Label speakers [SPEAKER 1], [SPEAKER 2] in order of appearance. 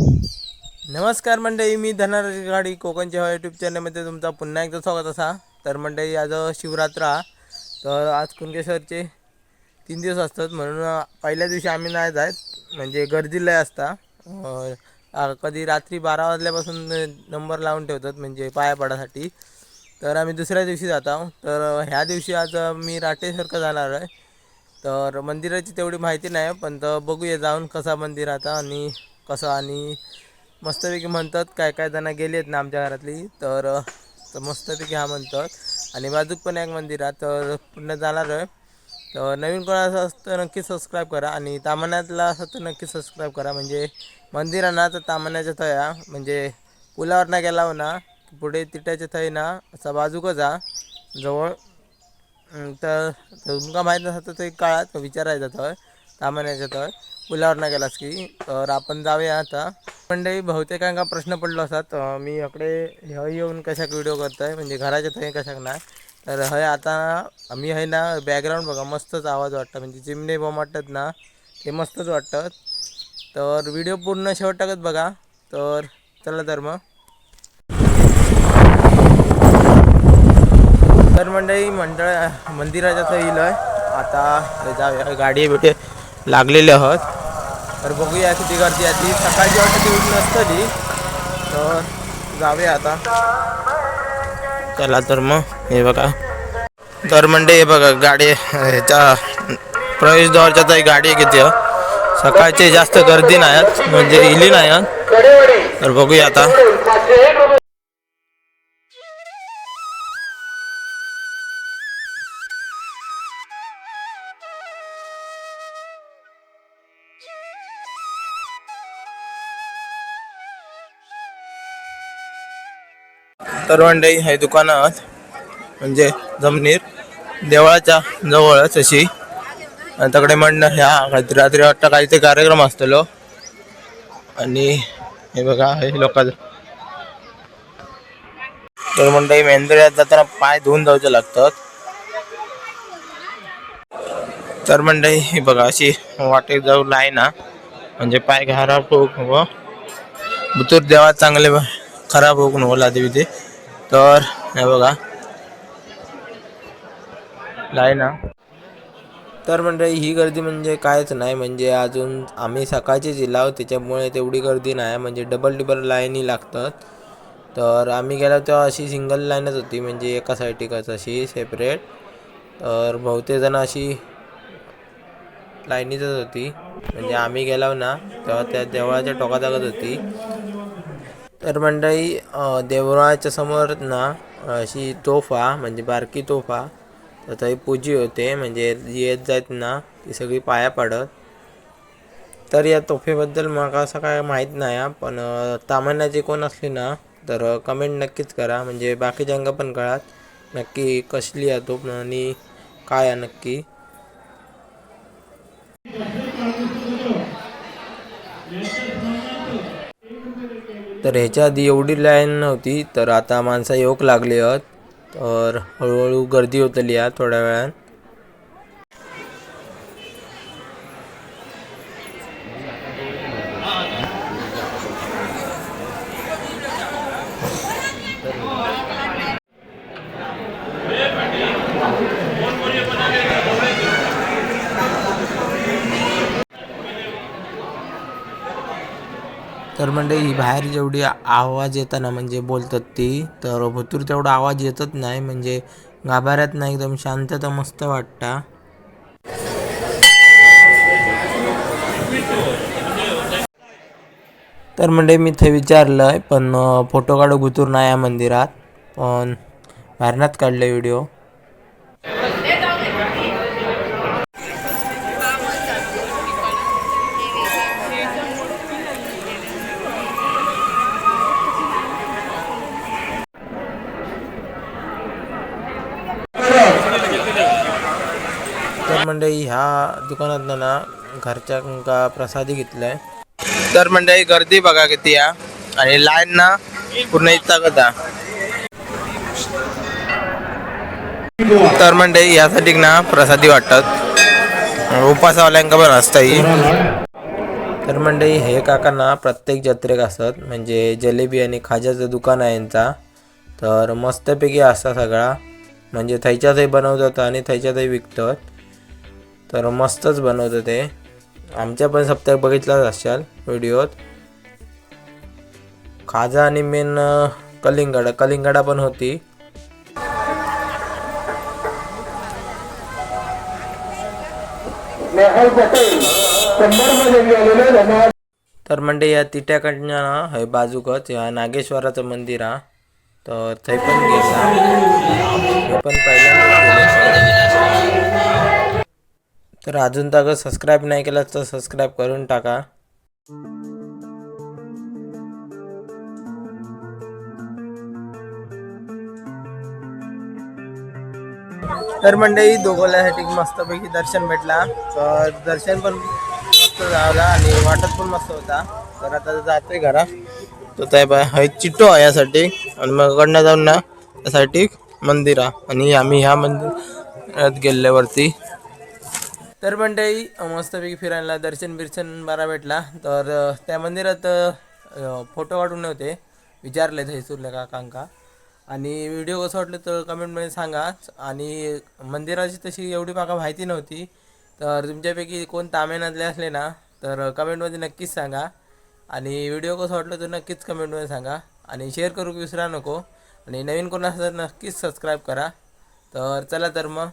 [SPEAKER 1] नमस्कार मंडळी मी धनाराज गाडी कोकणच्या हवा यूट्यूब चॅनलमध्ये तुमचा पुन्हा एकदा स्वागत असा. तर मंडळी आज शिवरात्र. तर आज कुणकेश्वरचे तीन दिवस असतात म्हणून पहिल्या दिवशी आम्ही नाही जायत. म्हणजे गर्दी लय असता. कधी रात्री बारा वाजल्यापासून नंबर लावून ठेवतात म्हणजे पाया पडासाठी. तर आम्ही दुसऱ्या दिवशी जात आहोत. तर ह्या दिवशी आज मी राटेसारखं जाणार आहे. तर मंदिराची तेवढी माहिती नाही पण तर बघूया जाऊन कसा मंदिर आता आणि कसं आणि मस्तपैकी म्हणतात काय काय जण गेली आहेत ना आमच्या घरातली. तर तर मस्तपैकी हा म्हणतात. आणि बाजूक पण एक मंदिर आहे तर पुन्हा जाणार आहे. तर नवीन कोणाचं तर नक्की सबस्क्राईब करा आणि तामण्यातला असं तर नक्की सबस्क्राईब करा. म्हणजे मंदिर आहे ना तर तामण्याच्या थया म्हणजे पुलावर ना गेला हो ना पुढे तिट्याच्या थय ना असा बाजूकच जा जवळ. तर तुमका माहीत नसतं तर ते काळात विचारायचं थंय सामान्याच्या तर पुलावर ना गेलास की तर आपण जाऊया आता. मंडळी बहुतेकांका प्रश्न पडलो असतात मी इकडे हय येऊन कशाक व्हिडिओ करतोय म्हणजे घराच्या थंय कशाक नाही तर हय आता आम्ही हय ना बॅकग्राऊंड बघा मस्तच आवाज वाटतं. म्हणजे चिमणे बॉम वाटतात ना ते मस्तच वाटतात तर व्हिडिओ पूर्ण शेवटाकच बघा. तर चला तर मग. तर मंडळी मंडळ मंदिराच्या थंय येईल आता जाऊया गाडी भेटे लागलेले आहोत. तर बघूया किती गर्दी आहे ती. सकाळची वाटतं ती उठून नसतली तर जाऊया आता. चला तर मग हे बघा. तर मंडळी हे बघा गाडी ह्याच्या प्रवेशद्वारच्या तर गाडी किती. सकाळची जास्त गर्दी नाही म्हणजे इली नाही. तर बघूया आता. तर हे दुकानात म्हणजे जमनीर देवळाच्या जवळच अशी आणि तकडे म्हणणं ह्या रात्री रात्री वाटतं काहीतरी कार्यक्रम असतलो. आणि हे बघा हे लोकांचं तर मंडळी मेंदुऱ्यात जाताना पाय धुवून जाऊचे लागतात. तर मंडळी हे बघा अशी वाटेत जाऊ नाही ना. म्हणजे पाय खराब होऊ नको. बुतूर देवात चांगले खराब होऊ नको लादेवी ते तर हे बघा. लाईना तर मंडळी ही गर्दी म्हणजे कायच नाही. म्हणजे अजून आम्ही सकाळची जिल्हा त्याच्यामुळे तेवढी गर्दी नाही. म्हणजे डबल डबल लाईनी लागतात. तर आम्ही गेलो तेव्हा अशी सिंगल लाईनच होती. म्हणजे एका साईडीकच अशी सेपरेट तर बहुतेक जण अशी लाईनीतच होती. म्हणजे आम्ही गेलो ना तेव्हा त्या देवळाच्या टोकाजागत होती. तर मंडळी देवळाच्या समोर ना अशी तोफा म्हणजे बारकी तोफा तर थंय पूजी होते. म्हणजे येत जायत ना ती सगळी पाया पडत. तर या तोफेबद्दल मला असं काय माहीत नाही पण अ, तामान्याची कोण असली ना तर कमेंट नक्कीच करा. म्हणजे बाकीच्यांका पण कळात नक्की कसली आहे तोफ आणि काय आहे नक्की. तर ह्याच्या आधी एवढी लाईन नव्हती तर आता माणसं येऊक लागली आहेत. तर हळूहळू गर्दी होतली आहे थोड्या वेळान. तर म्हणजे ही बाहेर जेवढी आवाज येताना म्हणजे बोलतात ती तर भुतूर तेवढा आवाज येतच नाही. म्हणजे गाभाऱ्यात नाही एकदम शांतता मस्त वाटता. तर म्हणजे मी ते आहे पण फोटो काढू भुतूर नाही या मंदिरात. पण बाहेरनात काढलं व्हिडिओ मंडळी ह्या दुकानात ना घरच्या प्रसादी घेतलाय. तर मंडळी गर्दी बघा किती या आणि लाईन ना पूर्ण इतका कदा तर मंडळी यासाठी ना प्रसादी वाटतात. उपासवाल्यांका पण असता ही. तर मंडळी हे काका ना प्रत्येक जत्रेक असत म्हणजे जलेबी आणि खाज्याचं दुकान आहे यांचा. तर मस्तपैकी असा सगळा. म्हणजे थंयच्या थंय बनवतात आणि थंयच्या थंय विकतात. तर मस्तच बनवतं ते. आमच्या पण सप्ताह बघितलाच असाल व्हिडिओत. खाजा आणि मेन कलिंगडा. कलिंगडा पण होती. तर म्हणजे या तिट्याकडनं ना हय बाजूकच या नागेश्वराचं मंदिर हा. तर थंय पण गेला. पण पहिल्यांदा तर अजून तक सबस्क्राईब नाही केलं तर सबस्क्राईब करून टाका. तर मंडळी दोघोल्यासाठी मस्तपैकी दर्शन भेटला. तर दर्शन पण मस्त झाला आणि वाटत पण मस्त होता. तर आता जातोय घरा. तो त्या बाय हय चिट्टो आहे यासाठी. आणि मग कडनं जाऊन ना त्यासाठी मंदिर. आहे आणि आम्ही ह्या मंदिरात गेल्यावरती तर मंडळी मस्तपैकी फिरायला दर्शन बिर्शन बरा भेटला. तर त्या मंदिरात फोटो काढून नव्हते विचारले थैसूरल्या काकांका. आणि व्हिडिओ कसं वाटलं तर कमेंटमध्ये सांगा. आणि मंदिराची तशी एवढी माका माहिती नव्हती. तर तुमच्यापैकी कोण तामिळनाडले असले ना तर कमेंटमध्ये नक्कीच सांगा. आणि व्हिडिओ कसं वाटलं तर नक्कीच कमेंटमध्ये सांगा. आणि शेअर करू विसरा नको. आणि नवीन कोण असं तर नक्कीच सबस्क्राईब करा. तर चला तर मग.